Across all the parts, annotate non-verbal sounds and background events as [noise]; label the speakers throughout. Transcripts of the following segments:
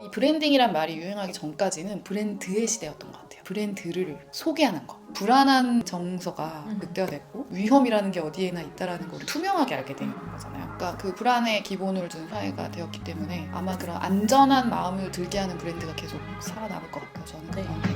Speaker 1: 이 브랜딩이란 말이 유행하기 전까지는 브랜드의 시대였던 것 같아요. 브랜드를 소개하는 거. 불안한 정서가
Speaker 2: 음.
Speaker 1: 극대화됐고 위험이라는 게 어디에나 있다라는 걸 투명하게 알게 된 거잖아요. 그러니까 그 불안에 기본을 둔 사회가 되었기 때문에 아마 그런 안전한 마음을 들게 하는 브랜드가 계속 살아남을 것 같아요. 저는
Speaker 2: 네.
Speaker 1: 그런 되게.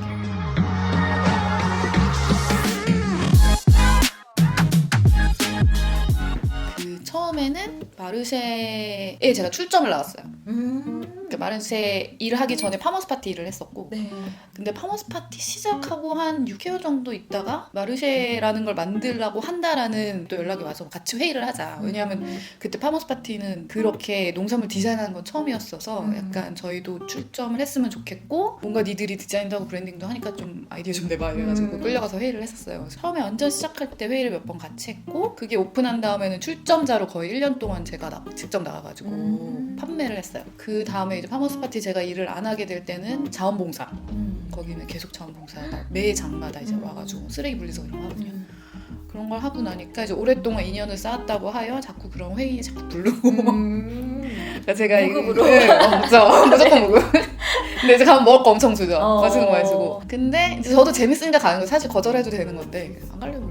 Speaker 1: 그 처음에는 마르쉐에 제가 출점을 나왔어요.
Speaker 2: 음.
Speaker 1: 그 마르쉐 일을 하기 전에 파머스 파티 일을 했었고
Speaker 2: 네.
Speaker 1: 근데 파머스 파티 시작하고 한 6개월 정도 있다가 마르쉐라는 걸 만들라고 한다라는 또 연락이 와서 같이 회의를 하자. 왜냐하면 그때 파머스 파티는 그렇게 농산물 디자인하는 건 처음이었어서
Speaker 2: 음.
Speaker 1: 약간 저희도 출점을 했으면 좋겠고 뭔가 니들이 디자인도 하고 브랜딩도 하니까 좀 아이디어 좀 내봐 이래가지고
Speaker 2: 음.
Speaker 1: 끌려가서 회의를 했었어요. 처음에 완전 시작할 때 회의를 몇 번 같이 했고 그게 오픈한 다음에는 출점자로 거의 1년 동안 제가 나- 직접 나가가지고
Speaker 2: 음.
Speaker 1: 판매를 했어요. 그 다음에 이제 파머스 파티 제가 일을 안 하게 될 때는 자원봉사
Speaker 2: 음.
Speaker 1: 거기는 계속 자원봉사가 매 장마다 이제
Speaker 2: 음.
Speaker 1: 와가지고 쓰레기 분리서 이런 거 하거든요.
Speaker 2: 음.
Speaker 1: 그런 걸 하고 나니까 이제 오랫동안 인연을 쌓았다고 하여 자꾸 그런 회의에 자꾸 부르고
Speaker 2: 음. [laughs]
Speaker 1: 그러니까 제가 이-
Speaker 2: 무급으로?
Speaker 1: 네, 어, 그죠. [laughs] 무조건 무급. 근데 이제 가면 먹을 거 엄청 주죠.
Speaker 2: 어.
Speaker 1: 맛있는 거 많이 주고. 근데 이제 저도 재밌으니까 가는 거 사실 거절해도 되는 건데 안 가려고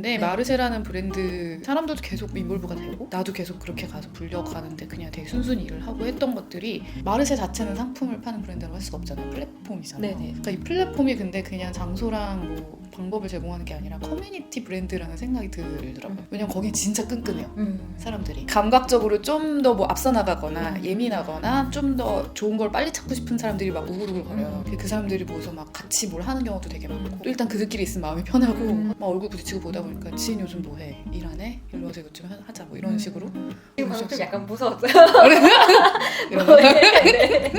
Speaker 1: 근데
Speaker 2: 네.
Speaker 1: 마르쉐라는 브랜드 사람들도 계속 인볼브가 되고 나도 계속 그렇게 가서 불려가는데 그냥 되게 순순히 일을 하고 했던 것들이 마르쉐 자체는 상품을 파는 브랜드라고 할 수가 없잖아요. 플랫폼이잖아요.
Speaker 2: 네네.
Speaker 1: 그러니까 이 플랫폼이 근데 그냥 장소랑 뭐 방법을 제공하는 게 아니라 커뮤니티 브랜드라는 생각이 들더라고요. 왜냐면 거긴 진짜 끈끈해요.
Speaker 2: 음.
Speaker 1: 사람들이 감각적으로 좀 더 뭐 앞서 나가거나
Speaker 2: 음.
Speaker 1: 예민하거나 좀 더 좋은 걸 빨리 찾고 싶은 사람들이 막 우글우글 거려요.
Speaker 2: 음.
Speaker 1: 그 사람들이 모여서 막 같이 뭘 하는 경우도 되게 많고 또 일단 그들끼리 있으면 마음이 편하고
Speaker 2: 음.
Speaker 1: 막 얼굴 부딪히고 보다 보니까 지인 요즘 뭐해 일 안 해? 일로 와서 이것 좀 하- 하자 뭐 이런 식으로
Speaker 2: 지금 방금 좀 약간 무서웠어요.
Speaker 1: 이런 거
Speaker 2: 네.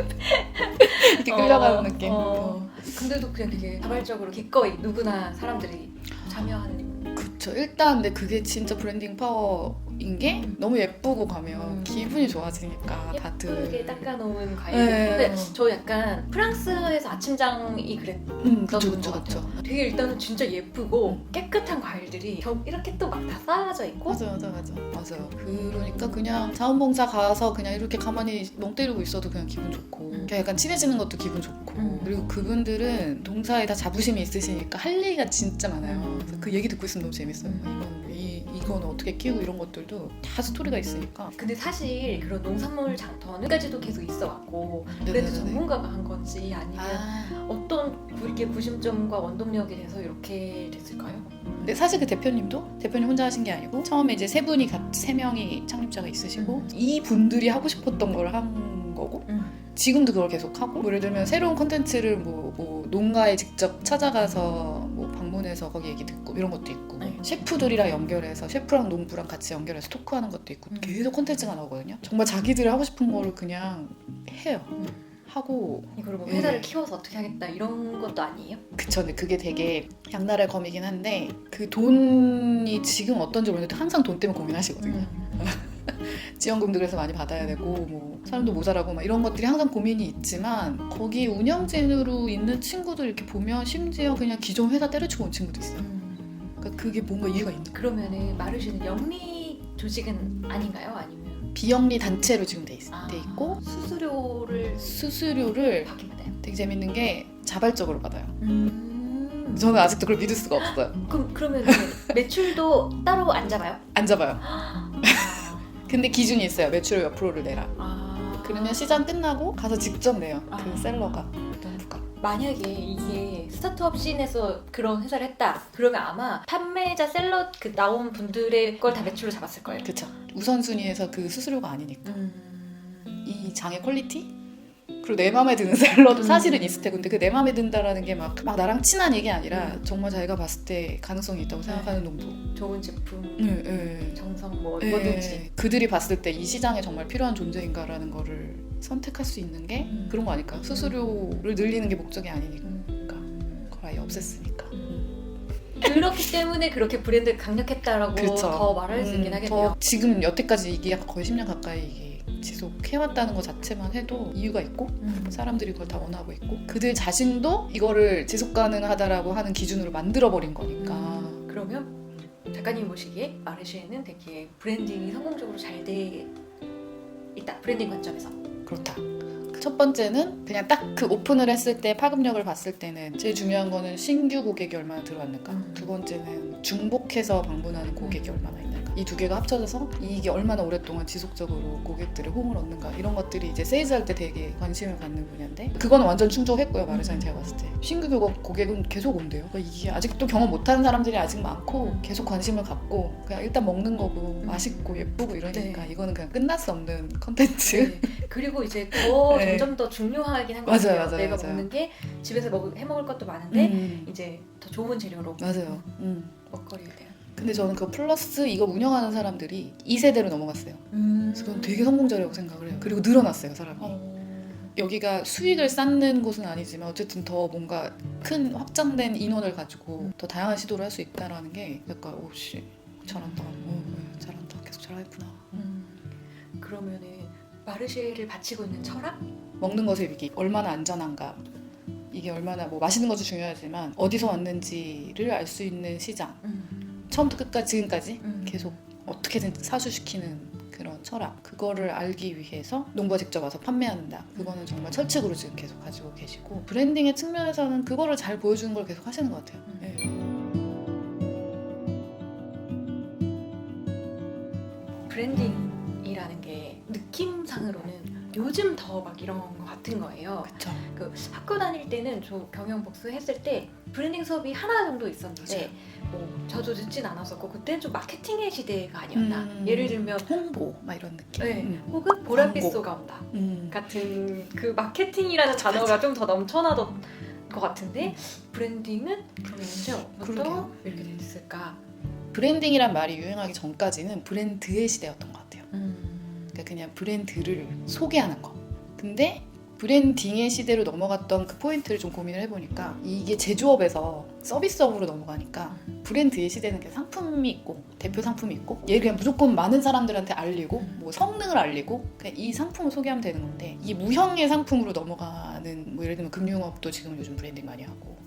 Speaker 1: 이렇게 끌려가는
Speaker 2: 어,
Speaker 1: 느낌.
Speaker 2: 어.
Speaker 1: 어.
Speaker 2: 근데도 그냥 되게 자발적으로 기꺼이 누구나 사람들이 참여하는
Speaker 1: 그쵸. 일단 근데 그게 진짜 브랜딩 파워 인게
Speaker 2: 음.
Speaker 1: 너무 예쁘고 가면
Speaker 2: 음.
Speaker 1: 기분이 좋아지니까
Speaker 2: 예쁘게
Speaker 1: 다들.
Speaker 2: 닦아놓은 과일.
Speaker 1: 네.
Speaker 2: 근데 저 약간 프랑스에서 아침장이 그랬.
Speaker 1: 음, 그쵸, 그쵸,
Speaker 2: 것
Speaker 1: 그쵸.
Speaker 2: 되게 일단은 진짜 예쁘고
Speaker 1: 음.
Speaker 2: 깨끗한 과일들이 겨- 이렇게 또 막 다 쌓아져 있고.
Speaker 1: 맞아 맞아 맞아 맞아요 그러니까 그냥 자원봉사 가서 그냥 이렇게 가만히 멍 때리고 있어도 그냥 기분 좋고
Speaker 2: 음.
Speaker 1: 그냥 약간 친해지는 것도 기분 좋고
Speaker 2: 음.
Speaker 1: 그리고 그분들은 동사에 다 자부심이 있으시니까 할 얘기가 진짜 많아요
Speaker 2: 음.
Speaker 1: 그래서 그 얘기 듣고 있으면 너무 재밌어요
Speaker 2: 음.
Speaker 1: 이건 이, 이건 어떻게 키우고 이런 것들도 다 스토리가 있으니까
Speaker 2: 근데 사실 그런 농산물 장터는까지도 계속 있어 왔고 그래도
Speaker 1: 네네네.
Speaker 2: 전문가가 한 건지 아니면
Speaker 1: 아,
Speaker 2: 어떤 이렇게 부심점과 원동력이 돼서 이렇게 됐을까요?
Speaker 1: 근데 사실 그 대표님도 대표님 혼자 하신 게 아니고 처음에 이제 세 분이 세 명이 창립자가 있으시고
Speaker 2: 음.
Speaker 1: 이 분들이 하고 싶었던 걸 한 거고 지금도 그걸 계속 하고 뭐 예를 들면 새로운 콘텐츠를 뭐, 뭐 농가에 직접 찾아가서 뭐 방문해서 거기 얘기 듣고 이런 것도 있고
Speaker 2: 네.
Speaker 1: 셰프들이랑 연결해서 셰프랑 농부랑 같이 연결해서 토크하는 것도 있고
Speaker 2: 음.
Speaker 1: 계속 콘텐츠가 나오거든요 정말 자기들이 하고 싶은 거를 그냥 해요
Speaker 2: 음.
Speaker 1: 하고
Speaker 2: 이걸 뭐
Speaker 1: 네.
Speaker 2: 회사를 키워서 어떻게 하겠다 이런 것도 아니에요?
Speaker 1: 그쵸 근데 그게 되게 양날의 검이긴 한데 그 돈이 지금 어떤지 모르는데 항상 돈 때문에 고민하시거든요
Speaker 2: 음.
Speaker 1: 지원금도 그래서 많이 받아야 되고 뭐 사람도 모자라고 막 이런 것들이 항상 고민이 있지만 거기 운영진으로 있는 친구들 이렇게 보면 심지어 그냥 기존 회사 때려치고 온 친구도 있어요.
Speaker 2: 음.
Speaker 1: 그러니까 그게 뭔가 이유가 있는 거예요.
Speaker 2: 그러면은 마르쉐는 영리 조직은 아닌가요? 아니면
Speaker 1: 비영리 단체로 지금 돼, 있,
Speaker 2: 아,
Speaker 1: 돼 있고
Speaker 2: 수수료를
Speaker 1: 수수료를
Speaker 2: 받기만 해요?
Speaker 1: 되게 재밌는 게 자발적으로 받아요.
Speaker 2: 음.
Speaker 1: 저는 아직도 그걸 믿을 수가 없어요.
Speaker 2: 그럼 그러면 매출도 따로 안 잡아요?
Speaker 1: 안 잡아요.
Speaker 2: 아.
Speaker 1: 근데 기준이 있어요. 매출 몇 프로를 내라.
Speaker 2: 아.
Speaker 1: 그러면 시장 끝나고 가서 직접 내요. 그
Speaker 2: 아.
Speaker 1: 셀러가 농부가.
Speaker 2: 만약에 이게 스타트업 씬에서 그런 회사를 했다 그러면 아마 판매자 셀러 그 나온 분들의 걸 다 매출로 잡았을 거예요.
Speaker 1: 그쵸. 우선순위에서 그 수수료가 아니니까.
Speaker 2: 음.
Speaker 1: 이 장의 퀄리티 그리고 내 마음에 드는 셀러도
Speaker 2: 음.
Speaker 1: 사실은 있을 테고 근데 그 내 마음에 든다라는 게 막 막 나랑 친한 얘기 아니라 정말 자기가 봤을 때 가능성이 있다고 생각하는 농부.
Speaker 2: 좋은 제품,
Speaker 1: 네, 네.
Speaker 2: 정성 뭐
Speaker 1: 네.
Speaker 2: 뭐든지.
Speaker 1: 그들이 봤을 때 이 시장에 정말 필요한 존재인가라는 거를 선택할 수 있는 게
Speaker 2: 음.
Speaker 1: 그런 거 아닐까? 수수료를 늘리는 게 목적이 아니니까
Speaker 2: 음.
Speaker 1: 그걸 아예 없앴으니까.
Speaker 2: 그렇기 때문에 그렇게 브랜드 강력했다라고
Speaker 1: 그쵸.
Speaker 2: 더 말할 수 있긴
Speaker 1: 음,
Speaker 2: 하겠네요.
Speaker 1: 저 지금 여태까지 이게 거의 10년 가까이 이게 지속해왔다는 것 자체만 해도 이유가 있고
Speaker 2: 음.
Speaker 1: 사람들이 그걸 다 원하고 있고 그들 자신도 이거를 지속 가능하다라고 하는 기준으로 만들어 버린 거니까
Speaker 2: 음, 그러면 작가님 보시기에 마르쉐는 되게 브랜딩이 성공적으로 잘 돼 있다. 브랜딩 관점에서.
Speaker 1: 그렇다. 그첫 번째는 그냥 딱 그 오픈을 했을 때 파급력을 봤을 때는 제일 중요한 거는 신규 고객이 얼마나 들어왔는가.
Speaker 2: 음.
Speaker 1: 두 번째는 중복해서 방문하는 고객이 얼마나 있는가. 이 두 개가 합쳐져서 이익이 얼마나 오랫동안 지속적으로 고객들의 호응을 얻는가. 이런 것들이 이제 세일즈할 때 되게 관심을 갖는 분야인데 그거는 완전 충족했고요. 마르샤는 제가 봤을 때. 신규 고객- 고객은 계속 온대요. 그러니까 이게 아직도 경험 못하는 사람들이 아직 많고 계속 관심을 갖고 그냥 일단 먹는 거고
Speaker 2: 음.
Speaker 1: 맛있고 예쁘고 이러니까
Speaker 2: 네.
Speaker 1: 이거는 그냥 끝날 수 없는 컨텐츠.
Speaker 2: 네. 그리고 이제 더 [laughs]
Speaker 1: 네.
Speaker 2: 점점 더 중요하긴 한것
Speaker 1: 맞아요,
Speaker 2: 같아요.
Speaker 1: 맞아요,
Speaker 2: 내가
Speaker 1: 맞아요.
Speaker 2: 먹는 게 집에서 먹, 해 먹을 것도 많은데
Speaker 1: 음.
Speaker 2: 이제 더 좋은 재료로
Speaker 1: 맞아요. 음.
Speaker 2: 먹거리에 대한.
Speaker 1: 근데 저는 그 플러스 이거 운영하는 사람들이 2세대로 넘어갔어요. 그래서 그건 되게 성공자라고 생각을 해요. 그리고 늘어났어요, 사람이.
Speaker 2: 어.
Speaker 1: 여기가 수익을 쌓는 곳은 아니지만 어쨌든 더 뭔가 큰 확장된 인원을 가지고 더 다양한 시도를 할 수 있다라는 게 약간 오씨 잘한다. 어, 네, 잘한다. 계속 잘하겠구나.
Speaker 2: 음. 그러면은 마르쉐를 바치고 있는 철학?
Speaker 1: 먹는 것의 위기 얼마나 안전한가 이게 얼마나 뭐 맛있는 것도 중요하지만 어디서 왔는지를 알 수 있는 시장
Speaker 2: 음.
Speaker 1: 처음부터 끝까지 지금까지
Speaker 2: 음.
Speaker 1: 계속 어떻게든 사수시키는 그런 철학 그거를 알기 위해서 농부가 직접 와서 판매한다 그거는 정말 철칙으로 지금 계속 가지고 계시고 브랜딩의 측면에서는 그거를 잘 보여주는 걸 계속 하시는 것 같아요
Speaker 2: 음.
Speaker 1: 네.
Speaker 2: 브랜딩이라는 게 느낌상으로는 요즘 더 막 이런 것 같은 거예요.
Speaker 1: 그쵸
Speaker 2: 그 학교 다닐 때는 저 경영 복수 했을 때 브랜딩 수업이 하나 정도 있었는데
Speaker 1: 맞 아요.
Speaker 2: 뭐 저도 듣진 않았었고 그때는 좀 마케팅의 시대가 아니었나.
Speaker 1: 음.
Speaker 2: 예를 들면
Speaker 1: 홍보 막 이런 느낌
Speaker 2: 네.
Speaker 1: 음.
Speaker 2: 혹은 보랏빛
Speaker 1: 광고.
Speaker 2: 소가 온다
Speaker 1: 음.
Speaker 2: 같은 그 마케팅이라는 단어가 좀 더 넘쳐나던 것 같은데 브랜딩은 그러면 언제부터
Speaker 1: 그러게요.
Speaker 2: 이렇게 됐을까?
Speaker 1: 브랜딩이란 말이 유행하기 전까지는 브랜드의 시대였던 것 같아요
Speaker 2: 음.
Speaker 1: 그러니까 그냥 브랜드를 소개하는 거. 근데 브랜딩의 시대로 넘어갔던 그 포인트를 좀 고민을 해보니까 이게 제조업에서 서비스업으로 넘어가니까 브랜드의 시대는 그냥 상품이 있고 대표 상품이 있고 얘를 그냥 무조건 많은 사람들한테 알리고 뭐 성능을 알리고 그냥 이 상품을 소개하면 되는 건데 이 무형의 상품으로 넘어가는 뭐 예를 들면 금융업도 지금 요즘 브랜딩 많이 하고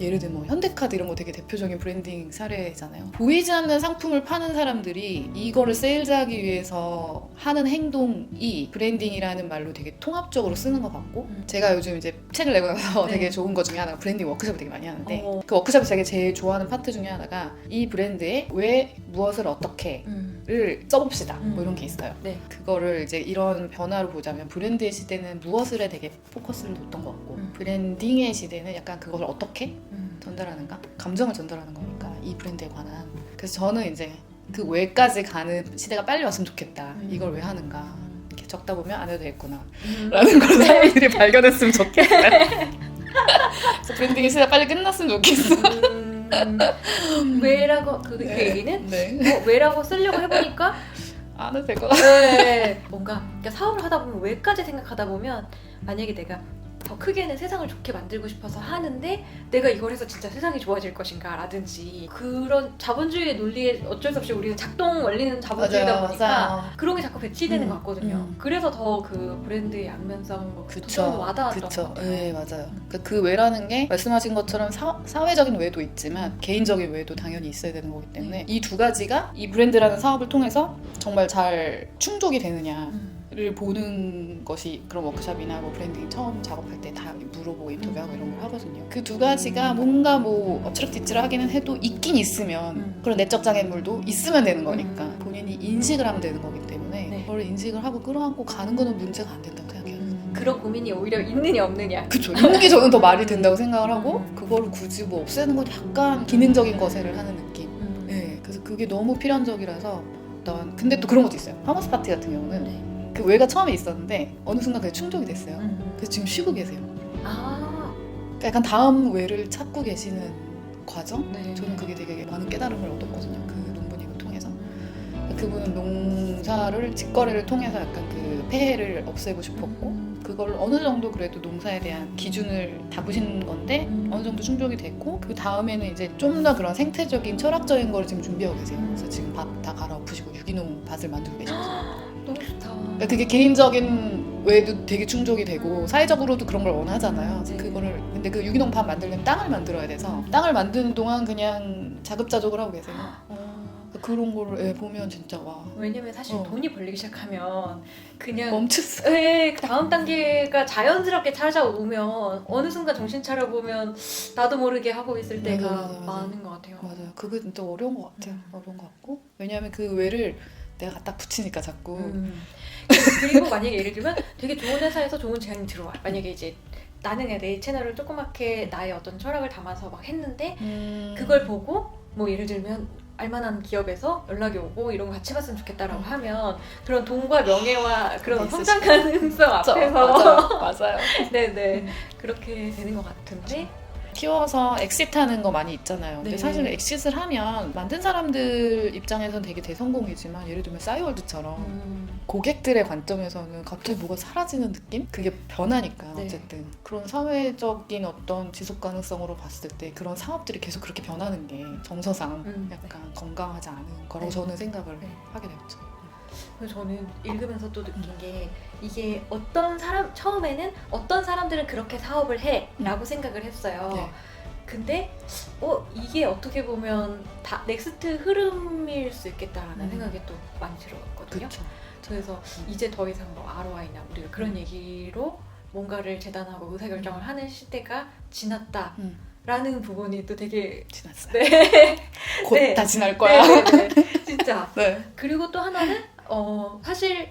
Speaker 1: 예를 들면 뭐 현대카드 이런 거 되게 대표적인 브랜딩 사례잖아요. 보이지 않는 상품을 파는 사람들이 이거를 세일즈하기 위해서 하는 행동이 브랜딩이라는 말로 되게 통합적으로 쓰는 것 같고
Speaker 2: 음.
Speaker 1: 제가 요즘 이제 책을 내고 나서
Speaker 2: 네.
Speaker 1: 되게 좋은 것 중에 하나가 브랜딩 워크숍을 되게 많이 하는데
Speaker 2: 어.
Speaker 1: 그 워크숍에서 제가 제일 좋아하는 파트 중에 하나가 이 브랜드에 왜 무엇을 어떻게
Speaker 2: 음.
Speaker 1: 를 써봅시다.
Speaker 2: 음.
Speaker 1: 뭐 이런 게 있어요.
Speaker 2: 네.
Speaker 1: 그거를 이제 이런 변화로 보자면 브랜드의 시대는 무엇을에 되게 포커스를 뒀던 것 같고
Speaker 2: 음.
Speaker 1: 브랜딩의 시대는 약간 그걸 어떻게
Speaker 2: 음.
Speaker 1: 전달하는가? 감정을 전달하는 거니까 이 브랜드에 관한. 그래서 저는 이제 그 외까지 가는 시대가 빨리 왔으면 좋겠다.
Speaker 2: 음.
Speaker 1: 이걸 왜 하는가? 이렇게 적다 보면 안 해도 되겠구나.
Speaker 2: 음.
Speaker 1: 라는 걸 사람들이 [laughs] 발견했으면 좋겠어요. [laughs] 그래서 브랜딩의 시대가 빨리 끝났으면 좋겠어.
Speaker 2: 음, 왜라고 그, 그 얘기는
Speaker 1: 네.
Speaker 2: 뭐 왜라고 쓰려고 해보니까 [laughs]
Speaker 1: 안 해도 될것 같아요.
Speaker 2: 네. 뭔가 그러니까 사업을 하다 보면 왜까지 생각하다 보면 만약에 내가 더 크게는 세상을 좋게 만들고 싶어서 하는데 내가 이걸 해서 진짜 세상이 좋아질 것인가 라든지 그런 자본주의의 논리에 어쩔 수 없이 우리는 작동 원리는 자본주의다
Speaker 1: 맞아요,
Speaker 2: 보니까
Speaker 1: 맞아요.
Speaker 2: 그런 게 자꾸 배치되는
Speaker 1: 음,
Speaker 2: 것 같거든요.
Speaker 1: 음.
Speaker 2: 그래서 더 그 브랜드의 양면성 뭐
Speaker 1: 그쵸.
Speaker 2: 좀 와닿았던
Speaker 1: 그쵸.
Speaker 2: 것 같아요.
Speaker 1: 네, 맞아요. 그러니까 그 외라는 게 말씀하신 것처럼 사, 사회적인 외도 있지만 개인적인 외도 당연히 있어야 되는 거기 때문에 이 두 가지가 이 브랜드라는 사업을 통해서 정말 잘 충족이 되느냐 를
Speaker 2: 음.
Speaker 1: 보는 것이 그런 워크숍이나 뭐 브랜딩 처음 작업할 때 다 물어보고 인터뷰하고 이런 걸 하거든요. 그 두 가지가 뭔가 뭐 어찌락뒤찌락 하기는 해도 있긴 있으면
Speaker 2: 음.
Speaker 1: 그런 내적 장애물도 있으면 되는 거니까
Speaker 2: 음.
Speaker 1: 본인이 인식을 하면 되는 거기 때문에
Speaker 2: 네.
Speaker 1: 그걸 인식을 하고 끌어안고 가는 거는 문제가 안 된다고 생각해요.
Speaker 2: 음. 그런 고민이 오히려 있느냐 없느냐.
Speaker 1: 그쵸. 이런 게 저는 더 말이 된다고 생각을 하고
Speaker 2: 음.
Speaker 1: 그거를 굳이 뭐 없애는 건 약간 기능적인 거세를 하는 느낌.
Speaker 2: 음.
Speaker 1: 네. 그래서 그게 너무 필연적이라서 일단 근데 또 그런 것도 있어요. 파머스 파티 같은 경우는
Speaker 2: 네.
Speaker 1: 그 외가 처음에 있었는데 어느 순간 그게 충족이 됐어요.
Speaker 2: 음.
Speaker 1: 그래서 지금 쉬고 계세요.
Speaker 2: 아.
Speaker 1: 그러니까 약간 다음 외를 찾고 계시는 과정?
Speaker 2: 네.
Speaker 1: 저는 그게 되게 많은 깨달음을 얻었거든요. 그 논문을 통해서. 그분은 농사를 직거래를 통해서 약간 그 폐해를 없애고 싶었고 그걸 어느 정도 그래도 농사에 대한 기준을 잡으신 건데
Speaker 2: 음.
Speaker 1: 어느 정도 충족이 됐고 그 다음에는 이제 좀 더 그런 생태적인 철학적인 거를 지금 준비하고 계세요. 그래서 지금 밭다 갈아엎으시고 유기농 밭을 만들고 계시거든요. [gasps]
Speaker 2: 너무 좋다.
Speaker 1: 그러니까 그게 개인적인 외에도 되게 충족이 되고 사회적으로도 그런 걸 원하잖아요.
Speaker 2: 네.
Speaker 1: 그거를 근데 그 유기농 밥 만들려면 땅을 만들어야 돼서 땅을 만드는 동안 그냥 자급자족을 하고 계세요.
Speaker 2: 어.
Speaker 1: 그런 거를 예, 보면 진짜 와
Speaker 2: 왜냐면 사실
Speaker 1: 어.
Speaker 2: 돈이 벌리기 시작하면 그냥
Speaker 1: 수
Speaker 2: 네, 그 다음 단계가 자연스럽게 찾아오면 어느 순간 정신 차려 보면 나도 모르게 하고 있을 때가
Speaker 1: 맞아, 맞아, 맞아.
Speaker 2: 많은 것 같아요.
Speaker 1: 맞아요. 그게 진짜 어려운 것 같아요.
Speaker 2: 음.
Speaker 1: 어려운 것 같고 왜냐하면 그 외를 내가 갖다 붙이니까 자꾸
Speaker 2: 음. 그리고 만약에 예를 들면 되게 좋은 회사에서 좋은 제안이 들어와. 만약에 이제 나는 내 채널을 조그맣게 나의 어떤 철학을 담아서 막 했는데
Speaker 1: 음.
Speaker 2: 그걸 보고 뭐 예를 들면 알만한 기업에서 연락이 오고 이런 거 같이 봤으면 좋겠다라고
Speaker 1: 음.
Speaker 2: 하면 그런 돈과 명예와 그런
Speaker 1: 있으시-
Speaker 2: 성장 가능성
Speaker 1: 맞아,
Speaker 2: 앞에서
Speaker 1: 맞아요. 맞아요.
Speaker 2: 네네 [laughs]
Speaker 1: 음.
Speaker 2: 그렇게 되는 것 같은데
Speaker 1: 키워서 엑싯하는 거 많이 있잖아요. 근데
Speaker 2: 네.
Speaker 1: 사실 엑싯을 하면 만든 사람들 입장에선 되게 대성공이지만 예를 들면 싸이월드처럼
Speaker 2: 음,
Speaker 1: 고객들의 관점에서는 갑자기 뭐가 사라지는 느낌? 그게 변하니까
Speaker 2: 네.
Speaker 1: 어쨌든 그런 사회적인 어떤 지속 가능성으로 봤을 때 그런 사업들이 계속 그렇게 변하는 게 정서상
Speaker 2: 음,
Speaker 1: 약간 건강하지 않은 거라고
Speaker 2: 네.
Speaker 1: 저는 생각을
Speaker 2: 네.
Speaker 1: 하게 되었죠.
Speaker 2: 그래서 저는 읽으면서 또 느낀 게 이게 어떤 사람 처음에는 어떤 사람들은 그렇게 사업을 해라고 생각을 했어요.
Speaker 1: 네.
Speaker 2: 근데 어 이게 어떻게 보면 다 넥스트 흐름일 수 있겠다라는
Speaker 1: 음.
Speaker 2: 생각이 또 많이 들었거든요.
Speaker 1: 그렇죠.
Speaker 2: 그래서 이제 더 이상 뭐 ROI나 우리가 그런
Speaker 1: 음.
Speaker 2: 얘기로 뭔가를 재단하고 의사결정을 하는 시대가 지났다라는
Speaker 1: 음,
Speaker 2: 부분이 또 되게
Speaker 1: 지났어요.
Speaker 2: 네. [laughs]
Speaker 1: 곧
Speaker 2: 네.
Speaker 1: 다 지날 거야.
Speaker 2: 네, 네, 네. 진짜 [laughs]
Speaker 1: 네.
Speaker 2: 그리고 또 하나는 어 사실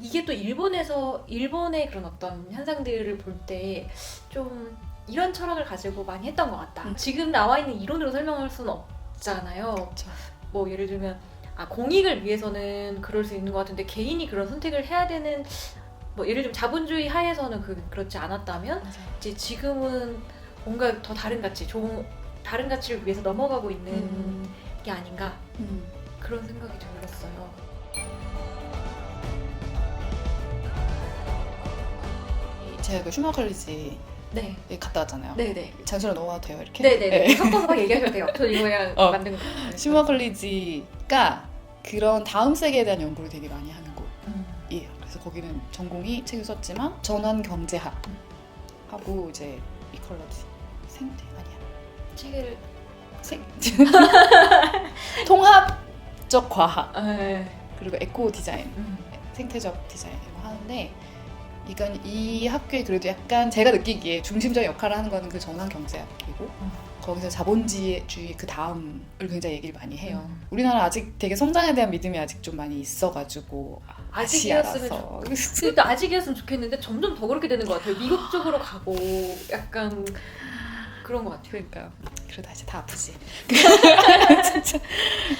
Speaker 2: 이게 또 일본에서 일본의 그런 어떤 현상들을 볼 때 좀 이런 철학을 가지고 많이 했던 것 같다.
Speaker 1: 음.
Speaker 2: 지금 나와 있는 이론으로 설명할 수는 없잖아요.
Speaker 1: 그렇죠.
Speaker 2: 뭐 예를 들면 아 공익을 위해서는 그럴 수 있는 것 같은데 개인이 그런 선택을 해야 되는 뭐 예를 들면 자본주의 하에서는 그 그렇지 않았다면
Speaker 1: 맞아요.
Speaker 2: 이제 지금은 뭔가 더 다른 가치, 좋은 다른 가치를 위해서 넘어가고 있는
Speaker 1: 음.
Speaker 2: 게 아닌가
Speaker 1: 음.
Speaker 2: 그런 생각이 들었어요.
Speaker 1: 제가 그 슈머 컬리지에
Speaker 2: 네,
Speaker 1: 갔다 왔잖아요.
Speaker 2: 네, 네.
Speaker 1: 잔소리 넘어가도 돼요 이렇게?
Speaker 2: 네, 네, 네. 섞어서 막 얘기하셔도 돼요. 저 이거 그냥 [laughs]
Speaker 1: 어.
Speaker 2: 만든 거.
Speaker 1: 슈머 컬리지가 그런 다음 세계에 대한 연구를 되게 많이 하는
Speaker 2: 음.
Speaker 1: 곳이에요. 그래서 거기는 전공이 책을 썼지만 전환 경제학 하고 이제 이컬러지 생태 아니야
Speaker 2: 책을
Speaker 1: 생 [laughs] 통합적 과학
Speaker 2: 에,
Speaker 1: 그리고 에코 디자인
Speaker 2: 음.
Speaker 1: 생태적 디자인 이런 거 하는데 이건 이 학교에 그래도 약간 제가 느끼기에 중심적인 역할을 하는 거는 그 전환 경제학이고
Speaker 2: 음.
Speaker 1: 거기서 자본주의 그 다음을 굉장히 얘기를 많이 해요.
Speaker 2: 음.
Speaker 1: 우리나라 아직 되게 성장에 대한 믿음이 아직 좀 많이 있어가지고
Speaker 2: 아직이었으면. 그러니까 아직이었으면 좋겠는데 점점 더 그렇게 되는 것 같아요. 미국 쪽으로 가고 약간 그런 것 같아요.
Speaker 1: 그러니까 그러다 이제 다 아프지. [laughs] 진짜.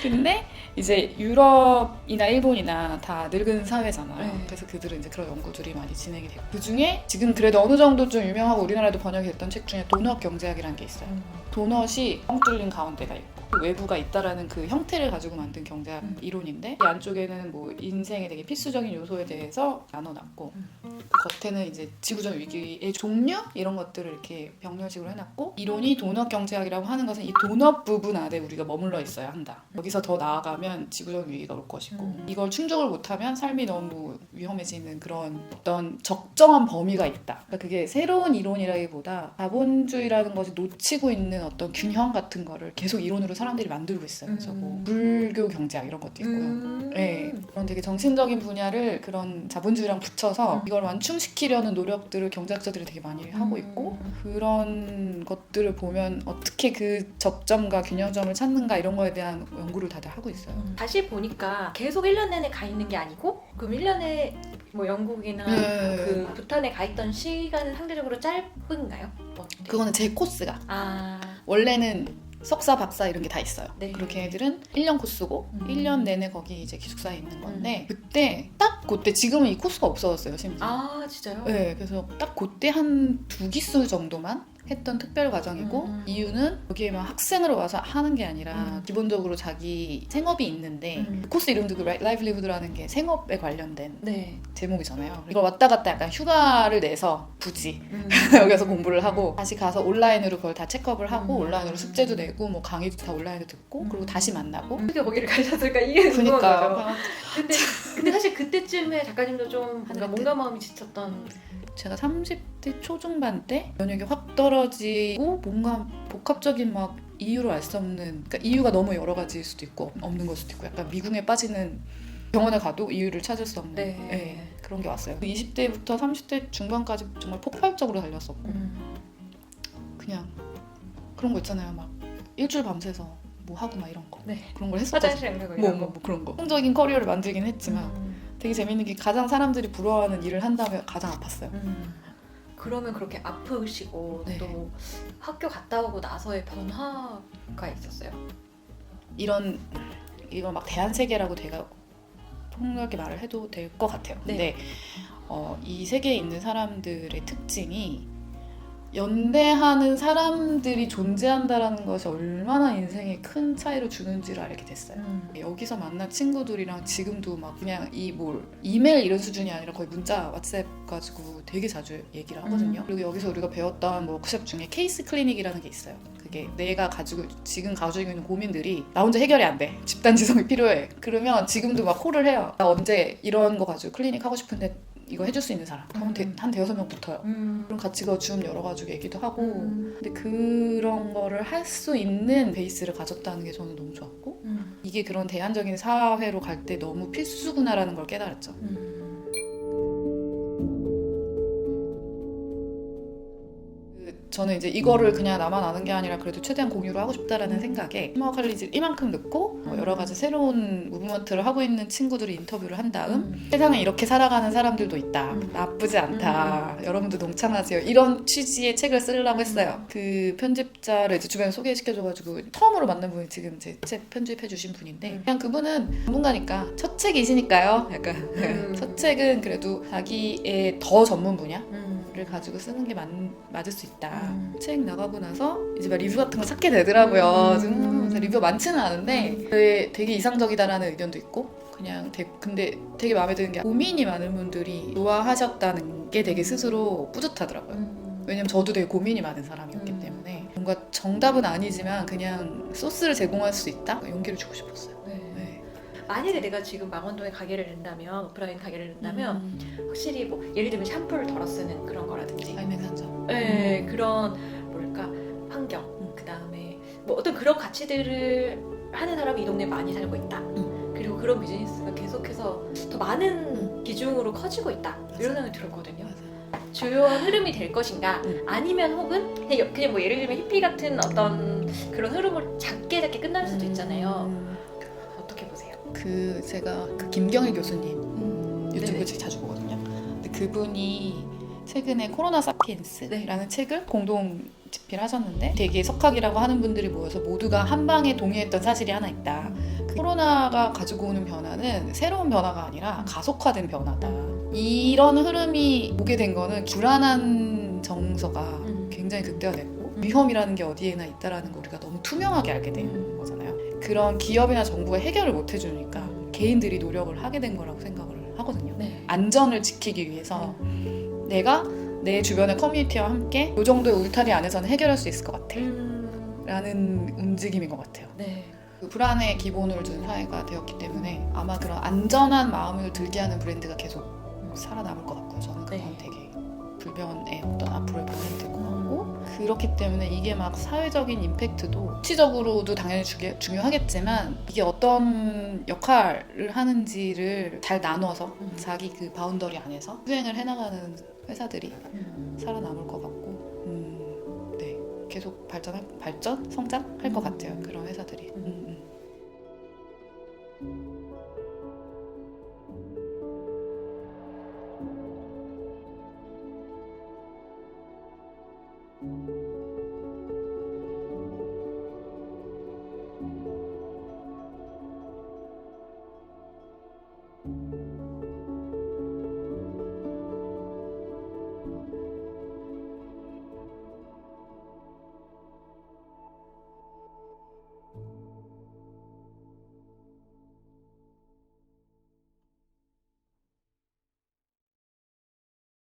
Speaker 1: 근데 이제 유럽이나 일본이나 다 늙은 사회잖아요.
Speaker 2: 네.
Speaker 1: 그래서 그들은 이제 그런 연구들이 많이 진행이 되고 그 중에 지금 그래도 어느 정도 좀 유명하고 우리나라도 번역이 됐던 책 중에 도넛 경제학이라는 게 있어요. 도넛이 뻥 뚫린 가운데가 있고 그 외부가 있다라는 그 형태를 가지고 만든 경제학
Speaker 2: 음.
Speaker 1: 이론인데 이 안쪽에는 뭐 인생의 되게 필수적인 요소에 대해서 나눠놨고
Speaker 2: 음.
Speaker 1: 그 겉에는 이제 지구적 위기의 종류 이런 것들을 이렇게 병렬식으로 해놨고 이론이 도넛 경제학이라고 하는 것은 이 도넛 부분 안에 우리가 머물러 있어야 한다. 여기서 더 나아가면 지구적 위기가 올 것이고
Speaker 2: 음.
Speaker 1: 이걸 충족을 못하면 삶이 너무 위험해지는 그런 어떤 적정한 범위가 있다. 그러니까 그게 새로운 이론이라기보다 자본주의라는 것이 놓치고 있는 어떤 균형 같은 거를 계속 이론으로 사람들이 만들고 있어요. 그래서 뭐
Speaker 2: 음.
Speaker 1: 불교 경제학 이런 것도 있고요.
Speaker 2: 음.
Speaker 1: 네, 그런 되게 정신적인 분야를 그런 자본주의랑 붙여서
Speaker 2: 음.
Speaker 1: 이걸 완충시키려는 노력들을 경제학자들이 되게 많이 하고 있고
Speaker 2: 음.
Speaker 1: 그런 것들을 보면 어떻게 그 접점과 균형점을 찾는가 이런 거에 대한 연구를 다들 하고 있어요.
Speaker 2: 음. 다시 보니까 계속 1년 내내 가 있는 게 아니고 그럼 1년에 뭐 영국이나
Speaker 1: 네.
Speaker 2: 그 부탄에 가 있던 시간은 상대적으로 짧은가요? 어때요?
Speaker 1: 그거는 제 코스가
Speaker 2: 아
Speaker 1: 원래는 석사, 박사 이런 게 다 있어요.
Speaker 2: 네.
Speaker 1: 그렇게 애들은 1년 코스고
Speaker 2: 음.
Speaker 1: 1년 내내 거기 이제 기숙사에 있는 건데 그때 딱 그때 지금은 이 코스가 없어졌어요 심지어.
Speaker 2: 아 진짜요?
Speaker 1: 네, 그래서 딱 그때 한 두 기수 정도만 했던 특별 과정이고
Speaker 2: 음.
Speaker 1: 이유는 여기에 막 학생으로 와서 하는 게 아니라
Speaker 2: 음.
Speaker 1: 기본적으로 자기 생업이 있는데
Speaker 2: 음.
Speaker 1: 그 코스 이름도 그 라이브리후드라는 게 생업에 관련된
Speaker 2: 네.
Speaker 1: 제목이잖아요. 이걸 왔다 갔다 약간 휴가를 내서 굳이
Speaker 2: 음. [laughs]
Speaker 1: 여기서 공부를 하고 다시 가서 온라인으로 그걸 다 체크업을 하고
Speaker 2: 음.
Speaker 1: 온라인으로 숙제도 내고 뭐 강의도 다 온라인으로 듣고 그리고 다시 만나고
Speaker 2: 어떻게 거기를 가셨을까 거죠.
Speaker 1: 그러니까
Speaker 2: 근데 [laughs] 근데 사실 그때쯤에 작가님도 좀 뭔가 몸과 마음이 지쳤던
Speaker 1: 제가 30대 초중반 때 면역이 확 떨어지고 뭔가 복합적인 막 이유로 알 수 없는 그러니까 이유가 너무 여러 가지일 수도 있고 없는 걸 수도 있고 약간 미궁에 빠지는 병원에 가도 이유를 찾을 수 없는
Speaker 2: 네.
Speaker 1: 예, 그런 게 왔어요. 20대부터 30대 중반까지 정말 폭발적으로 달렸었고
Speaker 2: 음.
Speaker 1: 그냥 그런 거 있잖아요. 막 일주일 밤새서 뭐 하고 막 이런 거
Speaker 2: 네.
Speaker 1: 그런 걸 했었거든요.
Speaker 2: 화장실
Speaker 1: 뭐, 뭐,
Speaker 2: 거.
Speaker 1: 뭐 그런 거. 성적인 커리어를 만들긴 했지만
Speaker 2: 음.
Speaker 1: 되게 재밌는 게 가장 사람들이 부러워하는 일을 한다면 가장 아팠어요.
Speaker 2: 음. 그러면 그렇게 아프시고
Speaker 1: 네.
Speaker 2: 또 학교 갔다 오고 나서의 변화가 있었어요.
Speaker 1: 이런 이걸 막 대한 세계라고 제가 폭넓게 말을 해도 될 것 같아요.
Speaker 2: 네.
Speaker 1: 근데 어, 이 세계에 있는 사람들의 특징이 연대하는 사람들이 존재한다라는 것이 얼마나 인생에 큰 차이를 주는지를 알게 됐어요.
Speaker 2: 음.
Speaker 1: 여기서 만난 친구들이랑 지금도 막 그냥 이 뭘 이메일 이런 수준이 아니라 거의 문자 왓츠앱 가지고 되게 자주 얘기를 하거든요.
Speaker 2: 음.
Speaker 1: 그리고 여기서 우리가 배웠던 뭐 워크숍 중에 케이스 클리닉이라는 게 있어요. 그게 내가 가지고 지금 가지고 있는 고민들이 나 혼자 해결이 안 돼. 집단 지성이 [laughs] 필요해. 그러면 지금도 막 콜을 해요. 나 언제 이런 거 가지고 클리닉 하고 싶은데 이거 해줄 수 있는 사람. 그러면 대-
Speaker 2: 음.
Speaker 1: 한 대여섯 명 붙어요.
Speaker 2: 음.
Speaker 1: 그럼 같이 그 줌 열어가지고 얘기도 하고
Speaker 2: 음.
Speaker 1: 근데 그런 거를 할 수 있는 베이스를 가졌다는 게 저는 너무 좋았고
Speaker 2: 음.
Speaker 1: 이게 그런 대안적인 사회로 갈 때 너무 필수구나라는 걸 깨달았죠.
Speaker 2: 음.
Speaker 1: 저는 이제 이거를 그냥 나만 아는 게 아니라 그래도 최대한 공유를 하고 싶다라는 생각에 스마워 칼리지를 이만큼 듣고 뭐 여러 가지 새로운 무브먼트를 하고 있는 친구들이 인터뷰를 한 다음
Speaker 2: 음.
Speaker 1: 세상에 이렇게 살아가는 사람들도 있다.
Speaker 2: 음.
Speaker 1: 나쁘지 않다. 여러분도 동참하세요. 이런 취지의 책을 쓰려고 했어요. 그 편집자를 이제 주변에 소개시켜줘가지고 처음으로 만난 분이 지금 제 책 편집해주신 분인데
Speaker 2: 음.
Speaker 1: 그냥 그분은 전문가니까 첫 책이시니까요. 약간
Speaker 2: 음. [laughs]
Speaker 1: 첫 책은 그래도 자기의 더 전문 분야 를
Speaker 2: 음.
Speaker 1: 가지고 쓰는 게 맞, 맞을 수 있다.
Speaker 2: 음.
Speaker 1: 책 나가고 나서 이제 막 리뷰 같은 거 찾게 되더라고요.
Speaker 2: 음.
Speaker 1: 음, 리뷰 많지는 않은데
Speaker 2: 음.
Speaker 1: 되게, 되게 이상적이다라는 의견도 있고 그냥 되, 근데 되게 마음에 드는 게 고민이 많은 분들이 좋아하셨다는 게 되게 스스로 뿌듯하더라고요.
Speaker 2: 음.
Speaker 1: 왜냐면 저도 되게 고민이 많은 사람이었기
Speaker 2: 음.
Speaker 1: 때문에 뭔가 정답은 아니지만 그냥 소스를 제공할 수 있다 용기를 주고 싶었어요.
Speaker 2: 만약에 내가 지금 망원동에 가게를 낸다면 오프라인 가게를 낸다면
Speaker 1: 음.
Speaker 2: 확실히 뭐 예를 들면 샴푸를 덜어 쓰는 그런 거라든지
Speaker 1: 삶의 산점.
Speaker 2: 네, 그런 뭐랄까 환경
Speaker 1: 음.
Speaker 2: 그 다음에 뭐 어떤 그런 가치들을 하는 사람이 이 동네에 많이 살고 있다
Speaker 1: 음.
Speaker 2: 그리고 그런 비즈니스가 계속해서 더 많은 비중으로 커지고 있다 이런 생각이 들었거든요
Speaker 1: 맞아요.
Speaker 2: 주요한 흐름이 될 것인가
Speaker 1: 음.
Speaker 2: 아니면 혹은 그냥, 여- 그냥 뭐 예를 들면 히피 같은 어떤 그런 흐름을 작게 작게 끝날 수도 있잖아요
Speaker 1: 음. 그 제가 그 김경일 교수님 유튜브
Speaker 2: 네네.
Speaker 1: 책 자주 보거든요. 근데 그분이 최근에 코로나 사피엔스라는
Speaker 2: 네.
Speaker 1: 책을 공동 집필하셨는데 되게 석학이라고 하는 분들이 모여서 모두가 한 방에 동의했던 사실이 하나 있다. 그 코로나가 가지고 오는 변화는 새로운 변화가 아니라 가속화된 변화다. 이런 흐름이 오게 된 거는 불안한 정서가
Speaker 2: 음.
Speaker 1: 굉장히 극대화됐고 위험이라는 게 어디에나 있다라는 걸 우리가 너무 투명하게 알게 된
Speaker 2: 음.
Speaker 1: 거잖아요. 그런 기업이나 정부가 해결을 못 해주니까 개인들이 노력을 하게 된 거라고 생각을 하거든요.
Speaker 2: 네.
Speaker 1: 안전을 지키기 위해서 내가 내 주변의 커뮤니티와 함께 이 정도의 울타리 안에서는 해결할 수 있을 것 같아.
Speaker 2: 음.
Speaker 1: 라는 움직임인 것 같아요.
Speaker 2: 네.
Speaker 1: 그 불안에 기본을 둔 사회가 되었기 때문에 아마 그런 안전한 마음을 들게 하는 브랜드가 계속 살아남을 것 같고요. 저는 그건
Speaker 2: 네.
Speaker 1: 되게 불변의 어떤 앞으로의 방향이 될것 같고 그렇기 때문에 이게 막 사회적인 임팩트도 수치적으로도 당연히 주게, 중요하겠지만 이게 어떤 역할을 하는지를 잘 나눠서
Speaker 2: 음.
Speaker 1: 자기 그 바운더리 안에서 수행을 해나가는 회사들이
Speaker 2: 음.
Speaker 1: 살아남을 것 같고 음, 네 계속 발전할 발전 성장할 것
Speaker 2: 음.
Speaker 1: 같아요 그런 회사들이 음.
Speaker 2: 음.